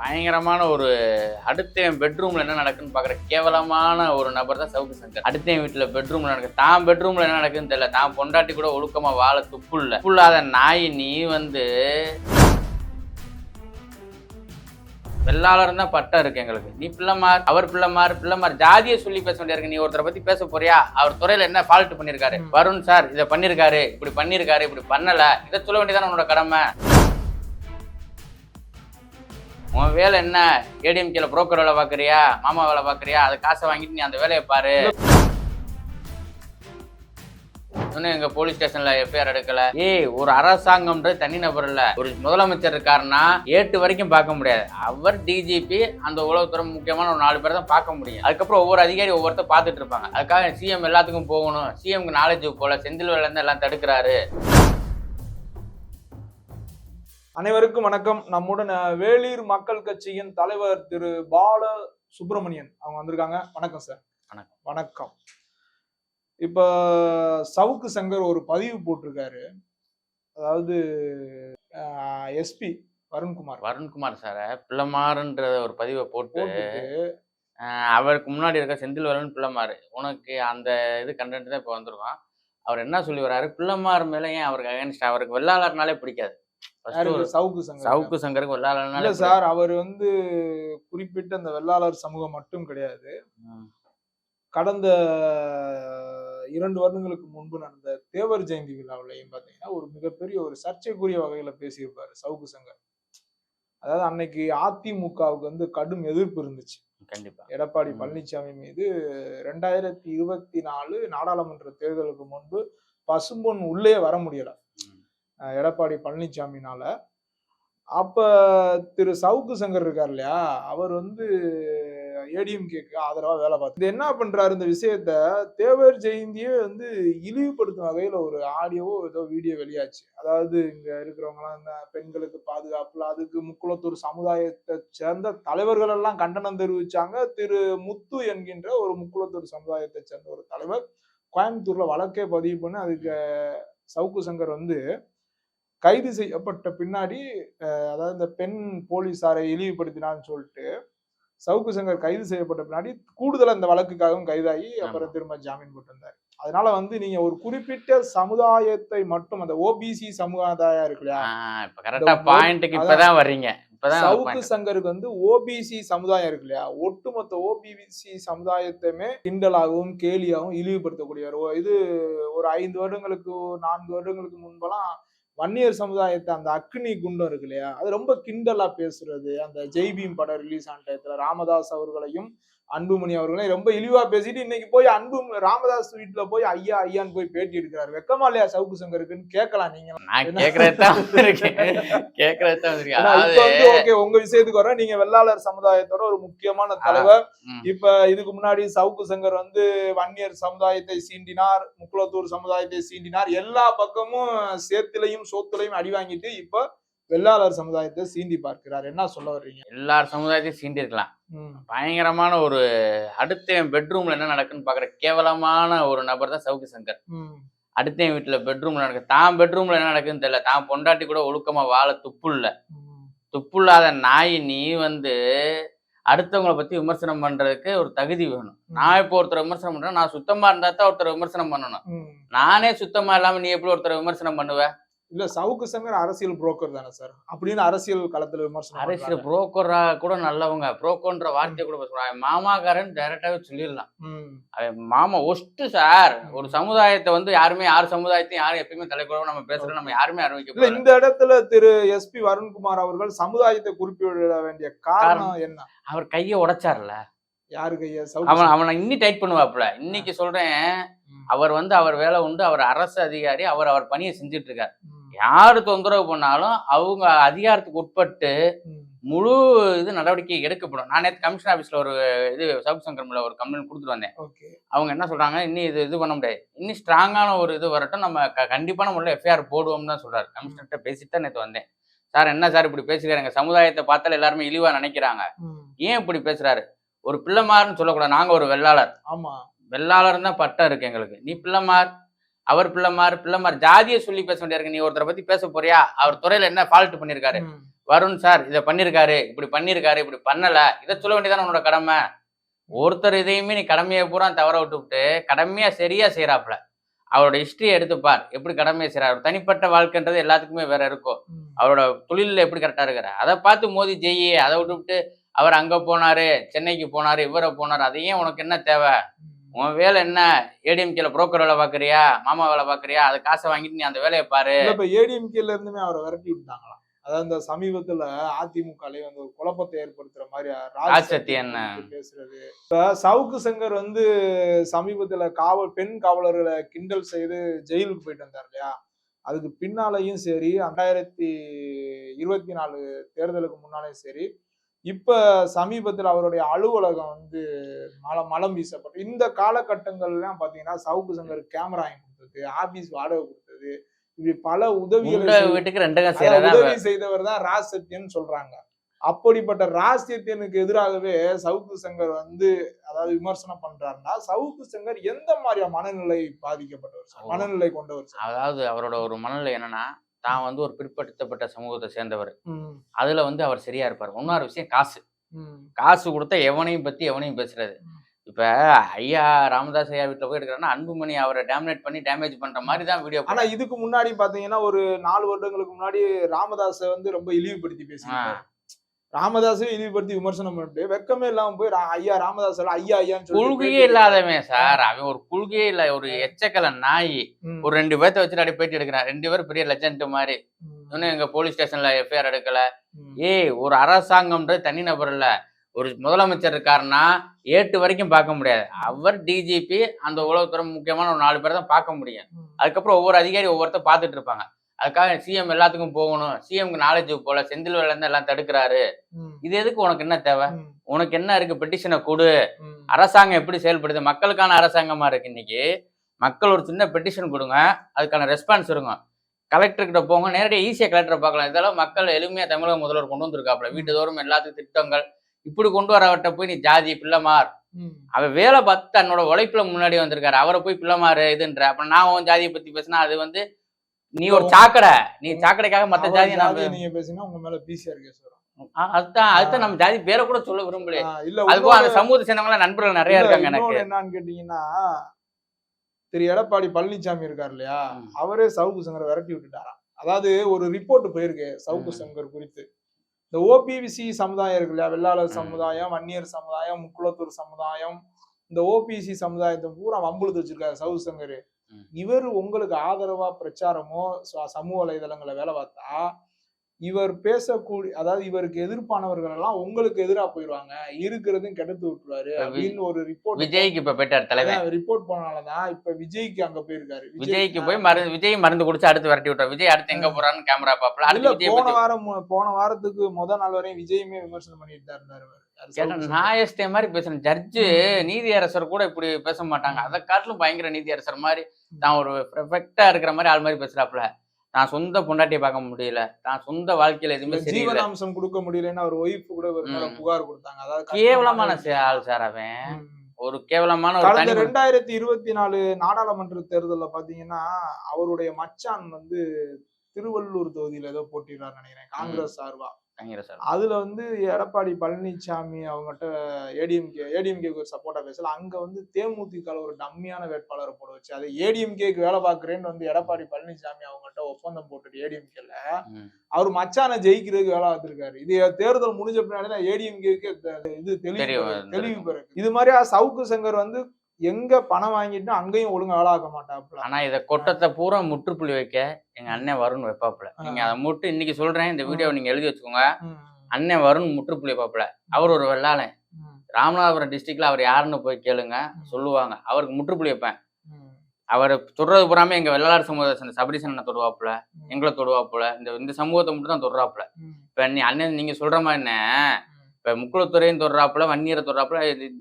பயங்கரமான ஒரு அடுத்த என் பெட்ரூம்ல என்ன நடக்குன்னு பாக்குற கேவலமான ஒரு நபர் தான் சவுக்கு சங்கர். அடுத்த என் வீட்டுல பெட்ரூம்ல நடக்கு தான் பெட்ரூம்ல என்ன நடக்குன்னு தெரியல. தான் பொண்டாட்டி கூட ஒழுக்கமா வாழ துப்பு இல்ல துப்பு இல்லாத நாய் நீ வந்து வெள்ளாளர் தான் பட்டம் இருக்கு எங்களுக்கு. நீ பிள்ளைமார் அவர் பிள்ளைமார் பிள்ளைமார் ஜாதியை சொல்லி பேச வேண்டியிருக்கு. நீ ஒருத்தரை பத்தி பேச போறியா? அவர் துறையில என்ன ஃபால்ட் பண்ணிருக்காரு வருண் சார் இதை பண்ணிருக்காரு இப்படி பண்ணிருக்காரு இப்படி பண்ணல. இதை சொல்ல வேண்டியதானே உன்னோட கடமை? உன் வேலை என்ன? ஏடிஎம்கேல புரோக்கர் வேலை பார்க்குறியா? மாமா வேலை பார்க்குறியா? அதை காசை வாங்கிட்டு நீ அந்த வேலையை பாரு. இன்னும் எங்க போலீஸ் ஸ்டேஷன்ல எஃப்ஐஆர் எடுக்கல. ஏய் ஒரு அரசாங்கம்ன்றது தனி நபர் இல்ல. ஒரு முதலமைச்சர் இருக்காருன்னா ஏட்டு வரைக்கும் பார்க்க முடியாது. அவர் டிஜிபி அந்த உளவுத்துறை முக்கியமான ஒரு நாலு பேர் தான் பார்க்க முடியும். அதுக்கப்புறம் ஒவ்வொரு அதிகாரி ஒவ்வொருத்தர் பார்த்துட்டு இருப்பாங்க. அதுக்காக சிஎம் எல்லாத்துக்கும் போகணும். சிஎம்க்கு நாலேஜ் போல செந்தில் வேலை இருந்து எல்லாம் தடுக்கிறாரு. அனைவருக்கும் வணக்கம். நம்முடன் வேலூர் மக்கள் கட்சியின் தலைவர் திரு பால சுப்பிரமணியன் அவங்க வந்திருக்காங்க. வணக்கம் சார். வணக்கம். வணக்கம். இப்ப சவுக்கு சங்கர் ஒரு பதிவு போட்டிருக்காரு. அதாவது எஸ்பி வருண்குமார். வருண்குமார் சாரை பிள்ளைமாறுன்ற ஒரு பதிவை போட்டு அவருக்கு முன்னாடி இருக்க செந்தில்வரன் பிள்ளைமாரு உனக்கு அந்த இது கண்டென்ட் தான் இப்போ வந்திருக்கோம். அவர் என்ன சொல்லி வர்றாரு பிள்ளைமார் மேல ஏன் அவருக்கு அகேன்ஸ்ட் அவருக்கு வெள்ளாளர்னாலே பிடிக்காது. சவுக்கு சங்கர் சவுக்கு சங்கருக்கு சார் அவர் வந்து குறிப்பிட்ட அந்த வெள்ளாளர் சமூகம் மட்டும் கிடையாது. கடந்த இரண்டு வருடங்களுக்கு முன்பு நடந்த தேவர் ஜெயந்தி விழாவிலையும் பார்த்தீங்கன்னா ஒரு மிகப்பெரிய ஒரு சர்ச்சைக்குரிய வகையில பேசியிருப்பாரு சவுக்கு சங்கர். அதாவது அன்னைக்கு அதிமுகவுக்கு வந்து கடும் எதிர்ப்பு இருந்துச்சு. கண்டிப்பா. எடப்பாடி. பழனிசாமி மீது ரெண்டாயிரத்தி இருபத்தி நாலு நாடாளுமன்ற தேர்தலுக்கு முன்பு பசும்பொன் உள்ளே வர முடியல. எடப்பாடி பழனிசாமினால அப்போ திரு சவுக்கு சங்கர் இருக்கார் இல்லையா அவர் வந்து ஏடிஎம்கேக்கு ஆதரவாக வேலை பார்த்து இது என்ன பண்ணுறாரு இந்த விஷயத்த தேவர் ஜெயந்தியே வந்து இழிவுபடுத்தும் வகையில் ஒரு ஆடியோவோ ஏதோ வீடியோ வெளியாச்சு. அதாவது இங்கே இருக்கிறவங்களாம் இந்த பெண்களுக்கு பாதுகாப்புல அதுக்கு முக்குளத்தூர் சமுதாயத்தை சேர்ந்த தலைவர்கள் எல்லாம் கண்டனம் தெரிவிச்சாங்க. திரு முத்து என்கின்ற ஒரு முக்குளத்தூர் சமுதாயத்தை சேர்ந்த ஒரு தலைவர் கோயம்புத்தூர்ல வழக்கே பதிவு பண்ணி அதுக்கு சவுக்கு சங்கர் வந்து கைது செய்யப்பட்ட பின்னாடி அதாவது இந்த பெண் போலீசாரை இழிவுபடுத்தினான்னு சொல்லிட்டு சவுக்கு சங்கர் கைது செய்யப்பட்ட பின்னாடி கூடுதல் அந்த வழக்குக்காகவும் கைதாகி அப்புறம் திரும்ப ஜாமீன் போட்டு வந்தார் அதனால வந்து நீங்க ஒரு குறிப்பிட்ட சமுதாயத்தை மட்டும் அந்த ஓபிசி சமுதாயம் இருக்கு இல்லையா? வர்றீங்க. சவுக்கு. சங்கருக்கு வந்து ஓபிசி சமுதாயம் இருக்கு இல்லையா? ஒட்டுமொத்த ஓபிசி சமுதாயத்தையுமே கிண்டலாகவும் கேலியாகவும் இழிவுபடுத்தக்கூடியவர். ஓ, இது ஒரு ஐந்து வருடங்களுக்கு நான்கு வருடங்களுக்கு முன்பெல்லாம் வன்னியர் சமுதாயத்தை அந்த அக்னி குண்டம் இருக்கு இல்லையா அது ரொம்ப கிண்டலா பேசுறது. அந்த ஜெய்பீம் படம் ரிலீஸ் ஆன டயத்துல ராமதாஸ் அவர்களையும் அன்புமணி அவர்களையும் ரொம்ப இழிவா பேசிட்டு இன்னைக்கு போய் அன்பு ராமதாஸ் வீட்டுல போய் ஐயா ஐயான்னு போய் பேட்டி எடுக்கிறாரு. வெக்கமா இல்லையா சவுக்கு சங்கருக்குன்னு கேட்கலாம் நீங்க ஓகே உங்க விஷயத்துக்கு வர நீங்க வெள்ளாளர் சமுதாயத்தோட ஒரு முக்கியமான தலைவர். இப்ப இதுக்கு முன்னாடி சவுக்கு சங்கர் வந்து வன்னியர் சமுதாயத்தை சீண்டினார் முக்குளத்தூர் சமுதாயத்தை சீண்டினார். எல்லா பக்கமும் சேத்திலையும் சோத்துலையும் அடி வாங்கிட்டு இப்ப வெள்ளாளர் சமுதாயத்தை சீண்டி பார்க்கிறார். என்ன சொல்ல வர்றீங்க? எல்லார் சமுதாயத்தையும் சீண்டி இருக்கலாம் பயங்கரமான ஒரு அடுத்த என் பெட்ரூம்ல என்ன நடக்குன்னு பாக்குற கேவலமான ஒரு நபர் தான் சவுக்கு சங்கர். அடுத்த என் வீட்டுல பெட்ரூம்ல நடக்கு தான் பெட்ரூம்ல என்ன நடக்குன்னு தெரியல. தான் பொண்டாட்டி கூட ஒழுக்கமா வாழ துப்பு இல்ல துப்பு இல்லாத நாய் நீ வந்து அடுத்தவங்கள பத்தி விமர்சனம் பண்றதுக்கு ஒரு தகுதி வேணும். நான் இப்போ ஒருத்தர் விமர்சனம் பண்றேன் நான் சுத்தமா இருந்தா தான் ஒருத்தர் விமர்சனம் பண்ணணும். நானே சுத்தமா இல்லாம நீ எப்படி ஒருத்தர் விமர்சனம் பண்ணுவ? இல்ல சவுக்கு சங்கர் அரசியல் புரோக்கர் தானே சார் அப்படின்னு அரசியல் களத்துல விமர்சனம் அரசியல். புரோக்கரா கூட நல்லவங்க. புரோக்கர்ன்ற வார்த்தையை கூட பேசுறாங்க மாமாக்காரன் டைரக்டாவே சொல்லிடலாம். அவன் மாமா ஒஸ்ட்டு சார். ஒரு சமுதாயத்தை வந்து யாருமே யார் சமுதாயத்தையும் யாரும் எப்பயுமே தலைக்குறவா நம்ம பேசுறோம் நம்ம யாருமே போறோம் இந்த இடத்துல திரு எஸ்பி வருண்குமார் அவர்கள் சமுதாயத்தை குறிப்பிட வேண்டிய காரணம் என்ன? அவர் கையை உடைச்சார்ல. யாருக்கு ஐயா அவன் அவனை இன்னி டைட் பண்ணுவாப்ல இன்னைக்கு சொல்றேன் அவர் வந்து அவர் வேலை உண்டு. அவர் அரசு அதிகாரி. அவர் அவர் பணியை செஞ்சுட்டு இருக்காரு. யாரு தொந்தரவு பண்ணாலும் அவங்க அதிகாரத்துக்கு உட்பட்டு முழு இது நடவடிக்கை எடுக்கப்படும். நான் நேற்று கமிஷன் ஆஃபீஸ்ல ஒரு இது சவுக் சங்கர்ல ஒரு கம்ப்ளைண்ட் கொடுத்துட்டு வந்தேன். அவங்க என்ன சொல்றாங்க? இன்னும் இது இது பண்ண முடியாது. இன்னும் ஸ்ட்ராங்கான ஒரு இது வரட்டும். நம்ம க- கண்டிப்பான முறையில் எஃப்ஐஆர் போடுவோம்னு தான் சொல்றாரு. கமிஷனர்கிட்ட பேசிட்டு தான் நேற்று வந்தேன். சார் என்ன சார் இப்படி பேசுகிறாங்க சமுதாயத்தை பார்த்தால எல்லாருமே இழிவா நினைக்கிறாங்க. ஏன் இப்படி பேசுறாரு? ஒரு பிள்ளைமார்னு சொல்லக்கூடாது. நாங்க ஒரு வெள்ளாளர். ஆமா. வெள்ளாளர் தான் பட்டம் இருக்கு எங்களுக்கு. நீ பிள்ளைமார் அவர் பிள்ளைமார் பிள்ளைமார் ஜாதியை சொல்லி பேச வேண்டியிருக்கு. நீ ஒருத்தரை பத்தி பேச போறியா? அவர் துறையில என்ன ஃபால்ட் பண்ணிருக்காரு ம், வருண் சார் இதை பண்ணியிருக்காரு இப்படி பண்ணியிருக்காரு இப்படி பண்ணல. இதை சொல்ல வேண்டியதானே உன்னோட கடமை? ஒருத்தர் இதையுமே நீ கடமையை பூரா தவற விட்டுவிட்டு கடமையா சரியா செய்யறாப்புல அவரோட ஹிஸ்டரி எடுத்துப்பார் எப்படி கடமையை செய்யறாரு தனிப்பட்ட வாழ்க்கைன்றது எல்லாத்துக்குமே வேற இருக்கும். அவரோட தொழிலில் எப்படி கரெக்டாக இருக்கிற அதை பார்த்து மோதி ஜெயி அதை விட்டுவிட்டு அவர் அங்கே போனாரு சென்னைக்கு போனாரு இவரை போனாரு. அது ஏன் உனக்கு என்ன தேவை. உன் வேலை என்ன? ஏடிஎம்கேல புரோக்கர் வேலை பார்க்குறியா? மாமா வேலை பார்க்குறியா? அதை காசை வாங்கிட்டு நீ அந்த வேலையை பாரு. இப்ப ஏடிஎம்கேல இருந்துமே அவரை விரட்டி விட்டாங்களாம் அதாவது இந்த சமீபத்துல அதிமுகலே வந்து ஒரு குழப்பத்தை ஏற்படுத்துற மாதிரி ராஜ் ராஜ் சத்தியன். குறித்து பேசுறது. இப்ப சவுக்கு சங்கர் வந்து சமீபத்துல காவல் பெண் காவலர்களை கிண்டல் செய்து ஜெயிலுக்கு போயிட்டு வந்தார் இல்லையா? அதுக்கு பின்னாலையும் சரி ரெண்டாயிரத்தி இருபத்தி நாலு தேர்தலுக்கு முன்னாலேயும் சரி இப்ப சமீபத்துல அவருடைய அலுவலகம் வந்து மலம் மலம் வீசப்பட்டு இந்த காலகட்டங்கள்லாம் பாத்தீங்கன்னா சவுக்கு சங்கர் கேமரா வாங்கி கொடுத்தது ஆபீஸ் வாடகை கொடுத்தது இப்படி பல உதவிகளை உதவி செய்தவர் தான் ராஜ் சத்யன் சொல்றாங்க அப்படிப்பட்ட ராஜ் சத்யனுக்கு எதிராகவே சவுக்கு சங்கர் வந்து அதாவது விமர்சனம் பண்றாருன்னா சவுக்கு சங்கர் எந்த மாதிரியா மனநிலை பாதிக்கப்பட்டவர். மனநிலை கொண்டவர்? அதாவது அவரோட ஒரு மனநிலை என்னன்னா தான் வந்து ஒரு பிற்படுத்தப்பட்ட சமூகத்தை சேர்ந்தவர். அதுல வந்து அவர் சரியா இருப்பார். இன்னொரு விஷயம் காசு. காசு கொடுத்தா எவனையும் பத்தி எவனையும் பேசுறது. இப்ப ஐயா ராமதாஸ் ஐயா வீட்டுல போய் எடுக்கிறாருன்னா அன்புமணி அவரை டேமினேட் பண்ணி டேமேஜ் பண்ற மாதிரி தான் வீடியோ ஆனா இதுக்கு முன்னாடி பாத்தீங்கன்னா ஒரு நாலு வருடங்களுக்கு முன்னாடி ராமதாஸ வந்து ரொம்ப இழிவுபடுத்தி பேசினாங்க ராமதாஸையும் இழிவுபடுத்தி விமர்சனம் பண்ணிட்டு வெக்கமே இல்லாம போய் ஐயா ராமதாஸ் ஐயா ஐயான்னு குழுகையே இல்லாதவன் சார்? அவன் ஒரு குழுகையே இல்ல ஒரு எச்சக்கல நாய். ஒரு ரெண்டு பேர்த்த வச்சுட்டு அப்படியே பேட்டி எடுக்கிறான். ரெண்டு பேரும் பெரிய லெஜண்ட் மாதிரி. இன்னும் எங்க போலீஸ் ஸ்டேஷன்ல எஃப்ஐஆர் எடுக்கல. ஏய் ஒரு அரசாங்கம்ன்றது தனிநபர் இல்ல ஒரு முதலமைச்சர் இருக்காருன்னா ஏட்டு வரைக்கும் பார்க்க முடியாது. அவர் டிஜிபி அந்த உளவுத்துறை முக்கியமான ஒரு நாலு பேர் தான் பார்க்க முடியும். அதுக்கப்புறம் ஒவ்வொரு அதிகாரி ஒவ்வொருத்தர் பார்த்துட்டு இருப்பாங்க. அதுக்காக சிஎம் எல்லாத்துக்கும் போகணும். சிஎம்க்கு நாலேஜ் போல செந்தில் வேலை இருந்து எல்லாம் தடுக்கிறாரு. இது எதுக்கு உனக்கு என்ன தேவை? உனக்கு என்ன இருக்கு? பெட்டிஷனை கொடு. அரசாங்கம் எப்படி செயல்படுது? மக்களுக்கான அரசாங்கமா இருக்கு இன்னைக்கு. மக்கள் ஒரு சின்ன பெட்டிஷன் கொடுங்க. அதுக்கான ரெஸ்பான்ஸ் இருங்க கலெக்டர் கிட்ட போங்க. நேரடியாக ஈஸியாக கலெக்டரை பார்க்கலாம். இதெல்லாம் மக்கள் எளிமையா தமிழக முதல்வர் கொண்டு வந்திருக்காப்புல. வீட்டு தோறும் எல்லாத்துக்கும் திட்டங்கள். இப்படி கொண்டு வரவட்ட போய் நீ ஜாதி பிள்ளைமார். ம். அவ வேலை பார்த்து தன்னோட உழைப்புல முன்னாடி வந்திருக்காரு. அவரை போய் பிள்ளைமாரு இதுன்ற. அப்ப நான் உன் ஜாதியை பத்தி பேசினா அது வந்து நீ ஒரு சாக்கடை. நீ சாக்கடைக்காக மத்த ஜாதியை நீங்க பேசினா உங்க மேல பிசிஆர் கேஸ் வரும் அதுதான் அதுதான் நம்ம ஜாதி பேரை கூட சொல்ல விரும்பலையே. இல்ல அதுபோக அந்த சமூகத்தை சேர்ந்தவங்க நண்பர்கள் நிறைய இருக்காங்க எனக்கு. என்னன்னு கேட்டீங்கன்னா திரு எடப்பாடி பழனிசாமி இருக்கார் இல்லையா. அவரே சவுக்கு சங்கரை விரட்டி விட்டுட்டாராம் அதாவது ஒரு ரிப்போர்ட் போயிருக்கு சவுக்கு. சங்கர் குறித்து. இந்த ஓபிசி சமுதாயம் இருக்கு இல்லையா? வெள்ளாளர். சமுதாயம் வன்னியர் சமுதாயம் முக்குளத்தூர் சமுதாயம் இந்த ஓபிசி சமுதாயத்தை பூரா வம்புழுத்து வச்சிருக்காரு சவுக்கு சங்கர். இவர் உங்களுக்கு ஆதரவா பிரச்சாரமோ ச- சமூக வலைதளங்களை வேலை பார்த்தா இவர் பேசக்கூடிய அதாவது இவருக்கு எதிர்ப்பானவர்கள் எல்லாம் உங்களுக்கு எதிரா போயிடுவாங்க. இருக்கிறதையும் கெடுத்து விட்டுருவாரு அப்படின்னு ஒரு ரிப்போர்ட் விஜய்க்கு இப்ப போயிட்டார் தலைவன் ரிப்போர்ட் போனாலதான் இப்ப விஜய்க்கு அங்க போயிருக்காரு. விஜய் விஜய்க்கு போய் மருந்து விஜய் மருந்து குடிச்சு அடுத்து விரட்டி விட்டார் விஜய் அடுத்து எங்க போறான்னு கேமரா பாப்பல அடுத்து போன வாரம் போன வாரத்துக்கு முத நாள் வரையும் விஜயுமே விமர்சனம் பண்ணிட்டு தான் இருந்தாரு. நாயஸ்தே மாதிரி பேசுறேன். ஜட்ஜு நீதி அரசர் கூட இப்படி பேச மாட்டாங்க. அதை காட்டிலும் பயங்கர நீதி அரசர் மாதிரி தான் ஒரு பெர்ஃபெக்டா இருக்கிற மாதிரி ஆள் மாதிரி பேசுறாப்புல. தான் சொந்த பொண்டாட்டியை பார்க்க முடியல. தான் சொந்த வாழ்க்கையில எதுவுமே ஜீவனாம்சம் கொடுக்க முடியலன்னு அவர் ஒய்ஃப் கூட. புகார் கொடுத்தாங்க. அதாவது கேவலமான ஆள் சார் அவன். ஒரு கேவலமான ஒரு கடந்த ரெண்டாயிரத்தி இருபத்தி நாலு நாடாளுமன்ற தேர்தல்ல பாத்தீங்கன்னா அவருடைய மச்சான் வந்து திருவள்ளூர் தொகுதியில ஏதோ போட்டிடுறாரு நினைக்கிறேன். காங்கிரஸ் சார்பா. அதுல வந்து எடப்பாடி பழனிசாமி அவங்ககிட்ட ஏடிஎம்கே ஏடிஎம்கேக்கு ஒரு சப்போர்ட்டா பேசல. அங்க வந்து தேமுதிக ஒரு டம்மியான வேட்பாளரை போட வச்சு அது ஏடிஎம்கேக்கு வேலை பாக்குறேன்னு வந்து எடப்பாடி பழனிசாமி அவங்ககிட்ட ஒப்பந்தம் போட்டுட்டு ஏடிஎம்கேல. அவர் மச்சானை ஜெயிக்கிறதுக்கு வேலை பார்த்திருக்காரு. இது தேர்தல் முடிஞ்ச பின்னாடி ஏடிஎம்கேக்கு இது தெளிவு தெளிவு பிறகு- இது மாதிரியா சவுக்கு சங்கர் வந்து எங்க பணம் வாங்கிட்டு அங்கேயும் ஒழுங்கா ஆக்க மாட்டாப்புல. ஆனா இத கொட்டத்தை பூரா முற்றுப்புள்ளி வைக்க எங்க அண்ணன் வருண் வைப்பாப்புல. நீங்க அதை மட்டும் இன்னைக்கு சொல்றேன் இந்த வீடியோ நீங்க எழுதி வச்சுக்கோங்க. அண்ணன் வருண் முற்றுப்புள்ளி வைப்பாப்புல. அவர் ஒரு வெள்ளாளன். ராமநாதபுரம் டிஸ்ட்ரிக்ட்ல அவர் யாருன்னு போய் கேளுங்க. சொல்லுவாங்க. அவருக்கு முற்றுப்புள்ளி வைப்பேன். அவர் தொடுறது பூராமே எங்க வெள்ளாளர் சமூகத்தை சபரிசனை தொடுவாப்புல எங்களை தொடுவாப்புல இந்த இந்த சமூகத்தை மட்டும் தான் தொடுறாப்புல. இப்ப நீ அண்ணன் நீங்க சொல்ற மாதிரி என்ன. இப்ப முக்குளத்துறையும் தொடுறாப்புல வன்னியரை தொடுறாப்புல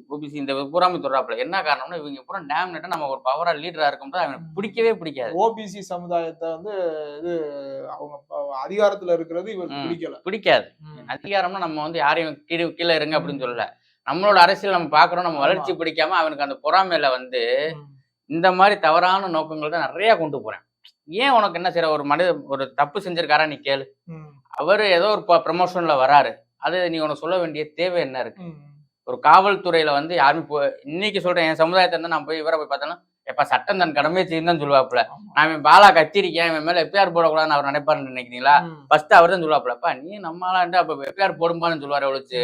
ஓபிசி இந்த பூராமே தொடுறாப்புல. என்ன காரணம்னா இவங்க பூரா டேம்னேட்டா நம்ம ஒரு பவரா லீடரா இருக்கும்போது அவனுக்கு பிடிக்கவே பிடிக்காது. ஓபிசி சமுதாயத்தை வந்து இது அவங்க அதிகாரத்துல இருக்கிறது இவருக்கு. பிடிக்கல. பிடிக்காது. அதிகாரம்னா நம்ம வந்து யாரையும் கீழே கீழே இருங்க அப்படின்னு சொல்லல. நம்மளோட அரசியல் நம்ம பாக்குறோம் நம்ம. வளர்ச்சி பிடிக்காம அவனுக்கு அந்த பொறாமையில வந்து. இந்த மாதிரி தவறான நோக்கங்கள் தான் நிறைய கொண்டு போறேன். ஏன் உனக்கு என்ன செய்யற ஒரு மனித ஒரு தப்பு செஞ்சிருக்காரா நீ கேளு. அவர் ஏதோ ஒரு ப்ரமோஷன்ல வராரு. அது நீ உனக்கு சொல்ல வேண்டிய தேவை என்ன இருக்கு. ஒரு காவல்துறையில வந்து யாருமே இப்போ இன்னைக்கு சொல்றேன் என் சமுதாயத்தை இருந்து நான் போய் இவரை போய் பார்த்தேன்னா எப்ப சட்டம் தன் கடமையை செய்யும் தான் சொல்லுவாப்புல. நான் இவன் பாலா கத்திரிக்கேன் இவன் மேல எஃப்ஐஆர் போடக்கூடாதுன்னு அவர் நினைப்பாருன்னு நினைக்கிறீங்களா. ஃபர்ஸ்ட் அவர் தான் சொல்லுவாப்புலப்பா நீ நம்மளான்ட்டு அப்ப எஃப்ஐஆர் போடும்பான்னு சொல்லுவாரு ஒழிச்சு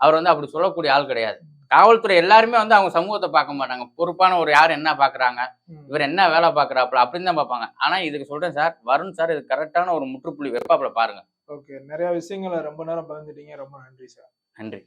அவர் வந்து அப்படி சொல்லக்கூடிய ஆள் கிடையாது. காவல்துறை எல்லாருமே வந்து அவங்க சமூகத்தை பார்க்க மாட்டாங்க. பொறுப்பான ஒரு யார் என்ன பாக்குறாங்க. இவர் என்ன வேலை பாக்குறாப்புல அப்படின்னு தான் பார்ப்பாங்க. ஆனா இதுக்கு சொல்றேன் சார் வருண் சார் இது கரெக்டான ஒரு முற்றுப்புள்ளி வைப்பாப்புல பாருங்க. ஓகே நிறைய விஷயங்களை ரொம்ப நேரம் பகிர்ந்துட்டீங்க. ரொம்ப நன்றி சார். நன்றி.